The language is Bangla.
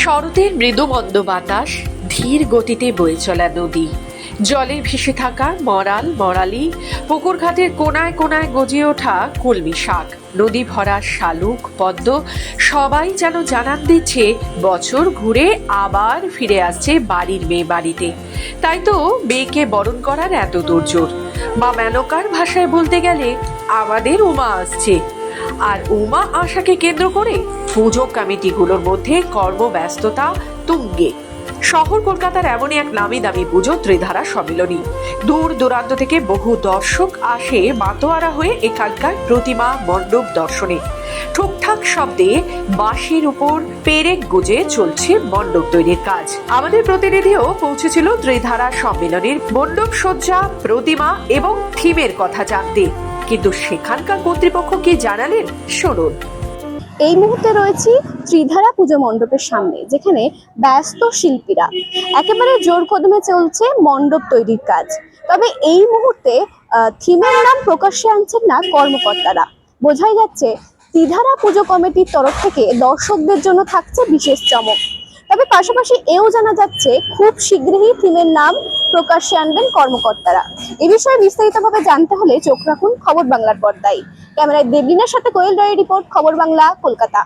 শরতের মৃদুমন্দ বাতাস ধীর গতিতে বয়ে চলা নদী। জলে ভেসে থাকা মরাল, মরালি, পুকুর ঘাটের কোনায় কোনায় গজিয়ে ওঠা কলমি শাক, নদী ভরা শালুক, পদ্ম, সবাই যেন জানান দিচ্ছে, বছর ঘুরে আবার ফিরে আসছে বাড়ির মেয়ে বাড়িতে। তাই তো মেয়েকে বরণ করার এত তোড়জোড় বা মেনকার ভাষায় বলতে গেলে, আমাদের উমা আসছে। আর উমা আশাকে কেন্দ্র করে পুজো কমিটিগুলোর মধ্যে কর্মব্যস্ততা তুঙ্গে। শহর কলকাতার এমনই এক নামি দামি পুজো ত্রিধারা সম্মিলনী। দূর দূরান্ত থেকে বহু দর্শক আসে মাতোয়ারা হয়ে এখানকার প্রতিমা মণ্ডপ দর্শনে। ঠুকঠাক শব্দে বাঁশির উপর পেরেক গুজে চলছে মণ্ডপ তৈরির কাজ। আমাদের প্রতিনিধিও পৌঁছেছিল ত্রিধারা সম্মেলনের মণ্ডপ সজ্জা প্রতিমা এবং থিমের কথা জানতে। কিন্তু সেখানকার কর্তৃপক্ষ কি জানালেন, শুনুন। এই মুহূর্তে রয়েছি ত্রিধারা পুজো মণ্ডপের সামনে, যেখানে ব্যস্ত শিল্পীরা একেবারে জোর কদমে চলছে মণ্ডপ তৈরির কাজ। তবে এই মুহূর্তে থিমের নাম প্রকাশ্যে আনছেন না কর্মকর্তারা। বোঝাই যাচ্ছে, ত্রিধারা পুজো কমিটির তরফ থেকে দর্শকদের জন্য থাকছে বিশেষ চমক। তবে পাশাপাশি এও জানা যাচ্ছে, খুব শীঘ্রই থিমের নাম প্রকাশ্যে আনবেন কর্মকর্তারা। এ বিষয়ে বিস্তারিতভাবে জানতে হলে চোখ রাখুন খবর বাংলার পর্দায়। ক্যামেরায় দেবলিনার সাথে কোয়েল রয়ের রিপোর্ট, খবর বাংলা, কলকাতা।